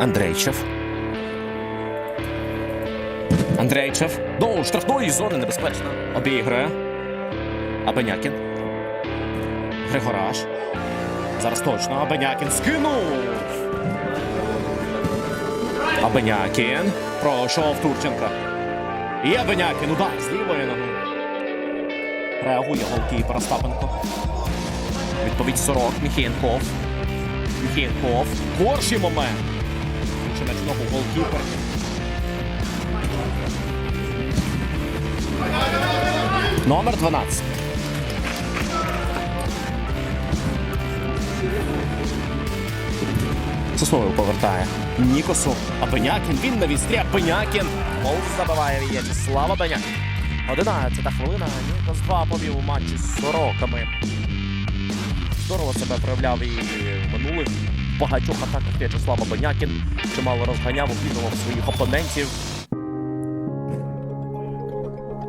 Андрейчев. Андрейчев. До штрафної зони небезпечно. Обіграє. Абенякін. Григораш. Зараз точно. Абенякін скинув. Абенякін. Пройшов Турченка. І Абенякін. Удар з лівої ноги. Реагує голкіпер Остапенко. Відповідь Сорок. Міхєнков. Міхєнков. Горший момент. Ночного голкіпер. Номер 12. Сосновий повертає. Нікосу. Абенякін. Він на вістрі. Абенякін. Гол забиває В'ячеслава Бенякін. 11 хвилина. Нікос 2 повів у матчі з сороками. Здорово себе проявляв і в минулих багатьох атаках В'ячеслава Бонякін Чимало розганяв, обігнував своїх опонентів.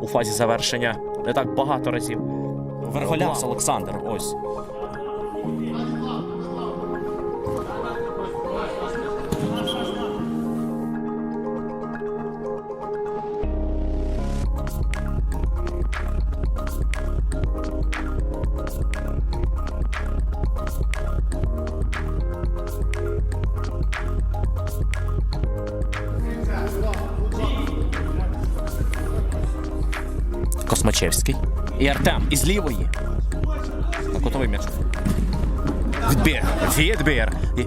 У фазі завершення не так багато разів. Верголявся Олександр. Ось. Космачевський. І Артем із лівої. На котовий м'яч. Відбір. Відбір. І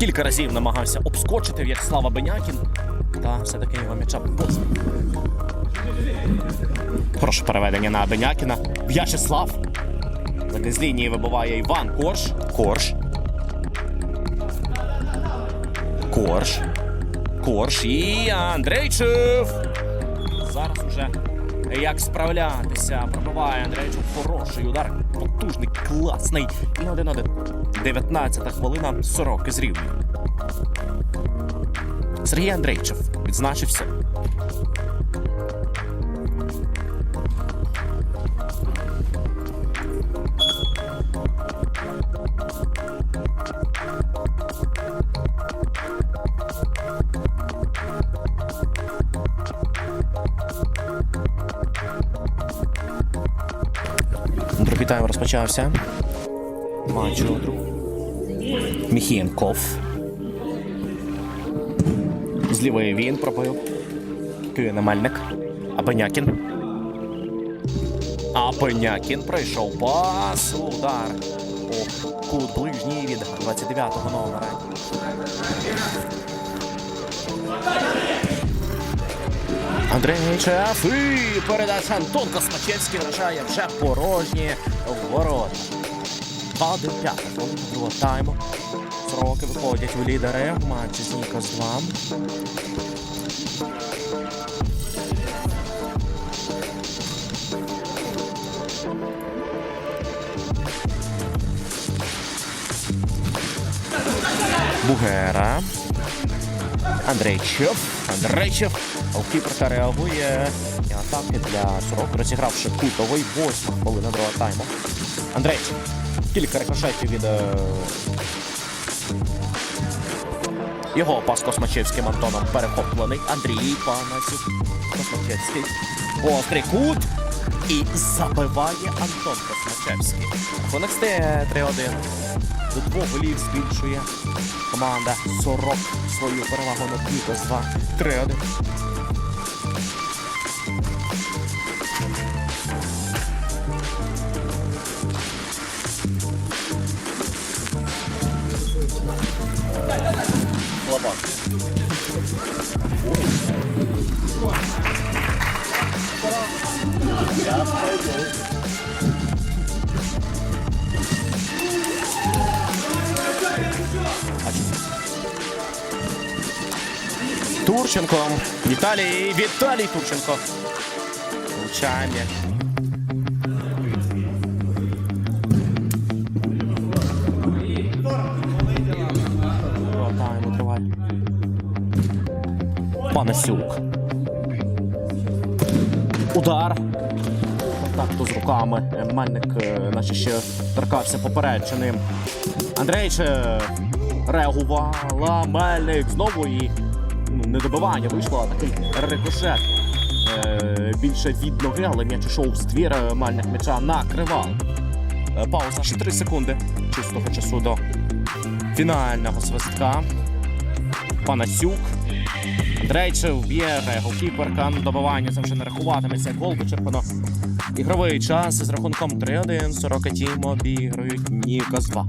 кілька разів намагався обскочити В'ячеслава Бенякін. Та все-таки його м'яча поза. Прошу переведення на Бенякіна. В'ячеслав. З лінії вибиває Іван Корж. Корж. Корж. Корж і Андрейчев. Зараз уже як справлятися. Пробиває Андрейчук хороший удар. Потужний, класний. І на 1-1. 19 хвилина 40 з рівні. Сергій Андрейчев відзначився. Другий тайм розпочався. Матч у друг. Міхінков. З він пробив. Київ Мельник. Абенякін. Абенякін пройшов пас. Удар. О, кут ближній від 29-го номера. Андрейчев і передача Антон Космачевський вражає вже порожні ворота. 2 до 5 другого тайму. Сроки виходять у лідери в матчі з Нікос 2. Бугера. Андрейчев. Андрейчев. Голкіпер реагує. І атаки для Сорок, розігравши кутовий восьма хвилина другого тайму. Андрейчев. Кілька рикошетів від. е, Його пас Космачевським Антоном перехоплений. Андрій Панасюк. Космачевський. Острий кут. І забиває Антон Космачевський. Рахунок стає 3-1. До двох голів збільшує команда 40 свою перевагу над Нікос 2. 3-1. Турченко. Віталій. Віталій Турченко. Влучає Панасюк. Удар. контакту з руками. Мельник, е, наче ще торкався попередженим. Андрейч е, реагувала. Мельник знову і ну, не добивання вийшло, а такий рикошет. Е, більше від ноги, але м'яч ішов ствір. е, Мельник м'яча накривав. Е, Пауза ще 3 секунди чистого часу до фінального свистка. Панасюк. Дрейчев вб'є голкіперка на Добивання це вже не рахуватиметься. Гол вичерпано. Ігровий час з рахунком 3-1. Сорока Тім обіграють з 2.